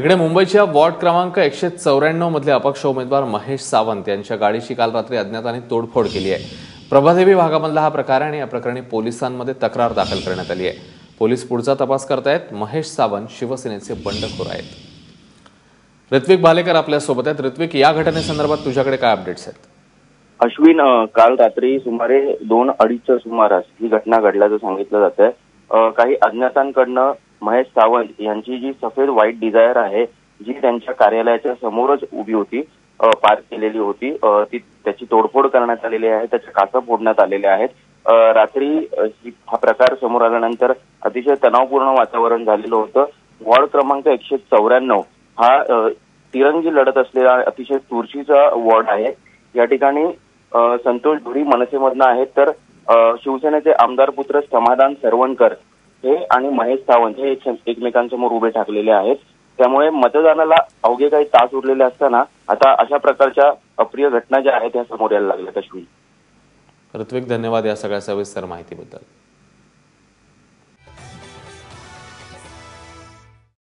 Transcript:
इकडे मुंबईच्या वॉर्ड क्रमांक एकशे चौऱ्याण्णव मधले अपक्ष उमेदवार महेश सावंत यांच्या गाडीची काल रात्री अज्ञाताने तोडफोड केली आहे. प्रभादेवी भागामधला हा प्रकार आहे आणि या प्रकरणी पोलिसांमध्ये तक्रार दाखल करण्यात आली आहे. पोलीस पुढचा तपास करतायत. महेश सावंत शिवसेनेचे बंडखोर आहेत. ऋत्विक भालेकर आपल्यासोबत आहेत. ऋत्विक या घटनेसंदर्भात तुझ्याकडे काय अपडेट्स आहेत? अश्विन काल रात्री सुमारे दोन अडीचच्या सुमारास ही घटना घडल्याचं सांगितलं जात आहे काही अज्ञातांकडनं महेश सावंत यांची जी सफेद व्हाईट डिझायर आहे जी त्यांच्या कार्यालयाच्या समोरच उभी होती पार्क केलेली होती ती त्याची तोडफोड करण्यात आलेली आहे त्याच्या काचा फोडण्यात आलेल्या आहेत. रात्री हा प्रकार समोर आल्यानंतर अतिशय तणावपूर्ण वातावरण झालेलं होतं. वॉर्ड क्रमांक एकशे चौऱ्याण्णव हा तिरंगी लढत असलेला अतिशय चुरशीचा वॉर्ड आहे. या ठिकाणी संतोष धुरी मनसेमधनं आहेत तर शिवसेनेचे आमदार पुत्र समाधान सरवणकर हे आणि महेश सावंत हे एकमेकांसमोर उभे ठाकलेले आहेत. त्यामुळे मतदानाला अवघे काही तास उरलेले असताना आता अशा प्रकारच्या अप्रिय घटना ज्या आहेत त्या समोर यायला लागल्या अश्विन ऋत्विक धन्यवाद या सगळ्या सविस्तर माहितीबद्दल.